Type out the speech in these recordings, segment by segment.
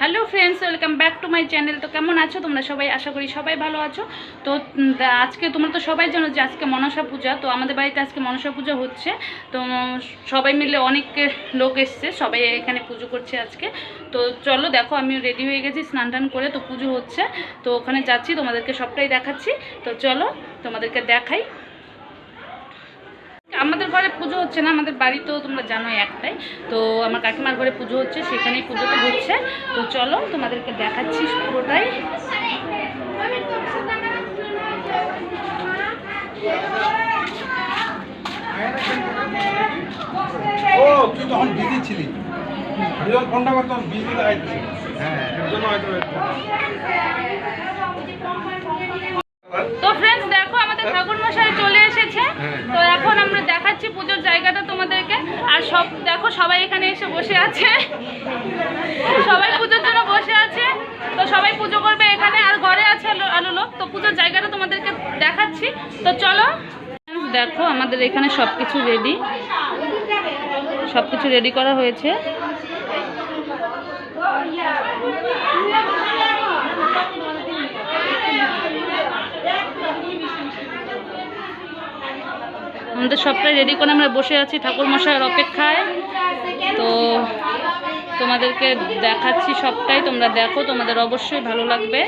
Hello friends, welcome back to my channel. তো কেমন আছো? তোমরা সবাই আশা করি সবাই ভালো আছো। তো আজকে তোমরা তো সবাই জানো যে আজকে মনসা পূজা, তো আমাদের বাড়িতে আজকে মনসা পূজা হচ্ছে। তো সবাই মিলে অনেক লোক এসছে, সবাই এখানে পুজো করছে আজকে। তো চলো দেখো, আমি রেডি হয়ে গেছি স্নান টান করে, তো পুজো হচ্ছে। তো ওখানে যাচ্ছি, তোমাদেরকে সবটাই দেখাচ্ছি। তো চলো তোমাদেরকে দেখাই। আমাদের ঘরে পুজো হচ্ছে না, আমাদের বাড়ি তো তোমরা জানোই একটাই। তো আমার কাকিমার ঘরে পুজো হচ্ছে, সেখানেই পুজোটা হচ্ছে। তো চলো তোমাদেরকে দেখাচ্ছি পুরোটাই। ও, তুই তো ফ্রেন্ডস দেখো আমাদের ঠাকুর মশাই চলে এসেছে। হ্যাঁ। তো এখন আমরা দেখাচ্ছি পুজোর জায়গাটা তোমাদেরকে। আর সব দেখো সবাই এখানে এসে বসে আছে। সবাই পুজোর জন্য বসে আছে। তো সবাই পুজো করবে এখানে। আর ঘরে আছে আলো- আলো লোক। তো পুজোর জায়গাটা তোমাদেরকে দেখাচ্ছি। তো চলো। দেখো আমাদের এখানে সব কিছু রেডি সব কিছু রেডি করা হয়েছে। আমাদের সবটাই রেডি করে আমরা বসে আছি ঠাকুর মশাইয়ের অপেক্ষায়। তো তোমাদেরকে দেখাচ্ছি সবটাই, তোমরা দেখো, তোমাদের অবশ্যই ভালো লাগবে।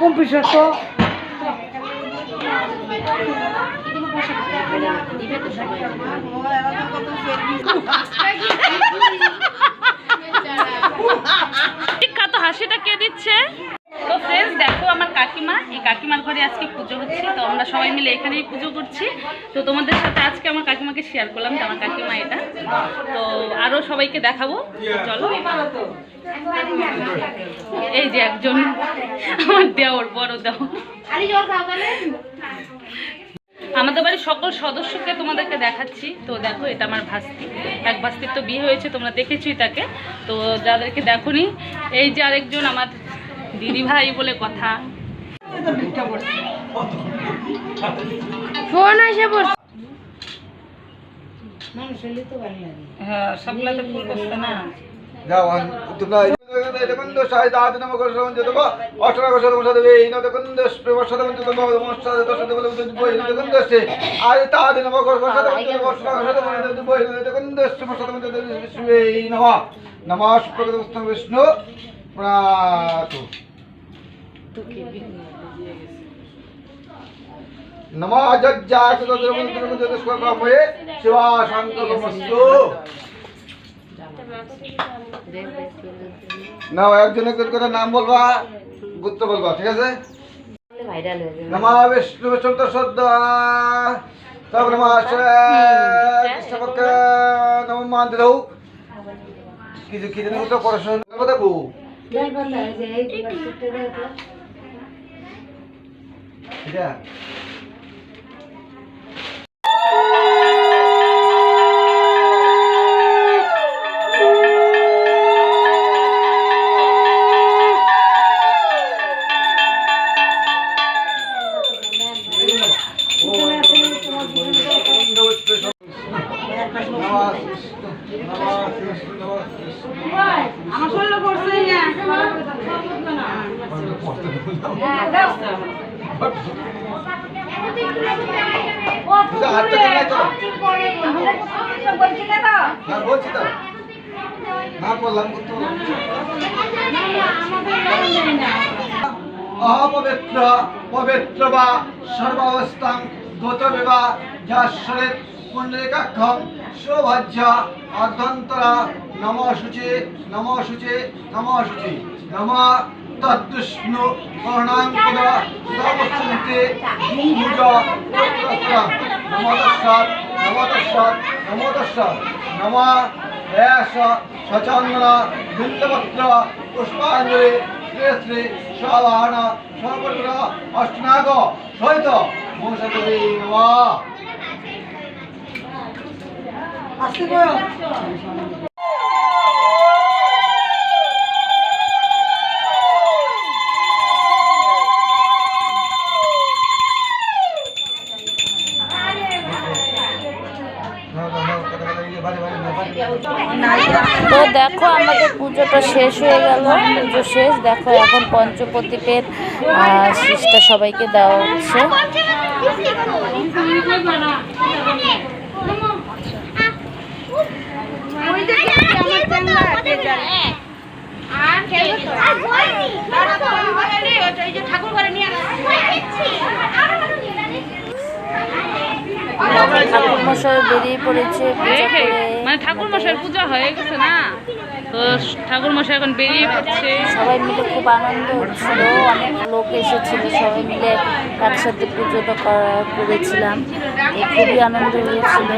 কম্পিউটার তো বিখ্যাত হাসিটা কে দিচ্ছে তো ফ্রেন্ডস দেখো আমার কাকিমা এই কাকিমার ঘরে আজকে পুজো হচ্ছে তো আমরা সবাই মিলে এখানেই পুজো করছি। তো তোমাদের সাথে আজকে আমার কাকিমাকে শেয়ার করলাম যে আমার কাকিমা এটা। তো আরও সবাইকে দেখাবো। চলো। এই যে একজন, আমার দেওর, বড় দেওর। আমাদের বাড়ির সকল সদস্যকে তোমাদেরকে দেখাচ্ছি। তো দেখো, এটা আমার ভাস্তি। এক ভাস্তির তো বিয়ে হয়েছে, তোমরা দেখেছি তাকে তো যাদেরকে দেখোনি, এই যে আরেকজন আমার দিদি ভাই বলে কথা। ফোন এসে বস হ্যাঁ সবগুলোতে ফুল করছে না। যাও তোমরা এটা কোন দোষ হয় দাদ নাম করে শ্রবণ যেতে গো অষ্টরা বছর বছর দেবে এই নতে কোন দোষ প্রেম সাথে মন তো নব মস্তা দোষ দেবে বলে বুঝতে বই নতে কোন দোষ আর তা দিন নাম করে বছর অষ্টরা বছর মন তো বই নতে কোন দোষ প্রেম সাথে মন তো এই নম। নমঃ প্রকৃত বিষ্ণু প্রাতু। নমঃ যজ্জাত তদ্রবন তদ্রবন যদস্কর্ময়ে শিবা শান্তমস্তু না একজন একজন করে নাম বলবা গুপ্ত বলবা ঠিক আছে? নমা বিষ্ণু বিষ্ণু সদ্য তারপরে কৃষ্ণপক্ষ নম মানতে দাও কিছু কি তো পড়াশোনা কথা এটা অপবিত্র পবিত্র বা সর্বাবস্থান গত বিবা যাশ্বরেত পুণ্ডরিকাক্ষম সৌভাজ্য অর্ধন্তরা নম শুচি নম শুচি নম শুচি নম তদ্দুষ্ণু করণাঙ্কুদ সুদাবস্যন্তে দুভুজ চক্রস্রম নমদস্যাৎ নমদস্যাৎ নমদস্যাৎ নম এষ সচন্দন বিন্দপত্র পুষ্পাঞ্জলি, শ্রী শ্রী সবাহন অষ্টনাগ, সহিত। তো দেখো, আমাদের পুজোটা শেষ হয়ে গেল। পুজো শেষ। দেখো, এখন পঞ্চপ্রদীপের শীষটা সবাইকে দেওয়া হচ্ছে। ঠাকুর মশাই বেরিয়ে পড়েছে মানে ঠাকুর মশাই পূজা হয়ে গেছে না? তো ঠাকুর মশাই এখন বেরিয়ে পড়ছে। সবাই মিলে খুব আনন্দ হচ্ছিল অনেক লোক এসেছিল সবাই মিলে একসাথে পুজোটা করেছিলাম। খুবই আনন্দ হয়েছিল।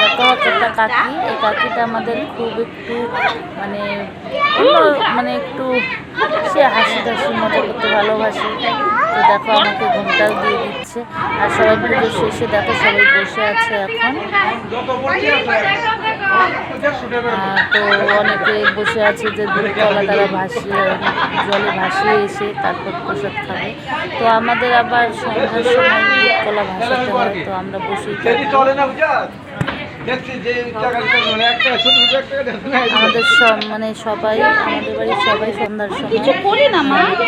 দেখো একটা কাকি, এই কাকিটা আমাদের খুব একটু মানে মানে একটু, সে হাসি টাসি মজা করতে ভালোবাসে। তো দেখো, আমাকে ঘুমটাও দিয়ে দিচ্ছে। আর সবাই পুজো শেষে দেখো, সবাই বসে আছে এখন। তো অনেকে বসে আছে যে দুধ কলা দ্বারা ভাসিয়ে জলে ভাসিয়ে এসে তারপর প্রসাদ খাবে। তো আমাদের আবার সন্ধ্যার সময় দুধ কলা ভাসাতে হয় তো আমরা টাকা মানে আমাদের সব মানে সবাই আমাদের বাড়ির সবাই সন্ধ্যার সময়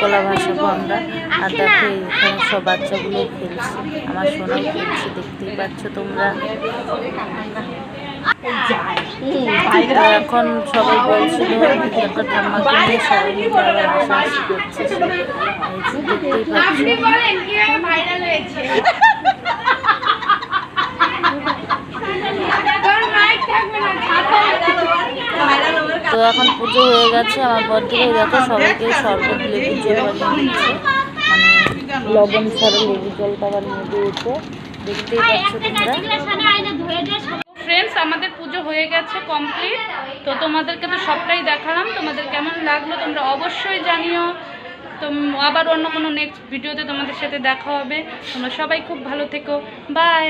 কলা ভাসাবো আমরা। আর দেখো এখানে সব বাচ্চাগুলো খেলছে। আমার সোনাই খেলছে দেখতেই পাচ্ছ তোমরা। এখন সবাই বলছিল একটা ঠাম্মাকে নিয়ে সবাই তো এখন পুজো হয়ে গেছে আমার ভাই দেখো সবাইকে শরবত লেবু জল বানিয়ে দিচ্ছে। মানে লবণ ছাড়া লেবু জলটা বানিয়ে দিয়েছে দেখতেই পাচ্ছ তোমরা। ফ্রেন্ডস আমাদের পুজো হয়ে গেছে কমপ্লিট তো তোমাদেরকে তো সবটাই দেখালাম। তোমাদের কেমন লাগল তোমরা অবশ্যই জানিও। তো আবার অন্য কোনো নেক্সট ভিডিওতে তোমাদের সাথে দেখা হবে। তোমরা সবাই খুব ভালো থেকো। বাই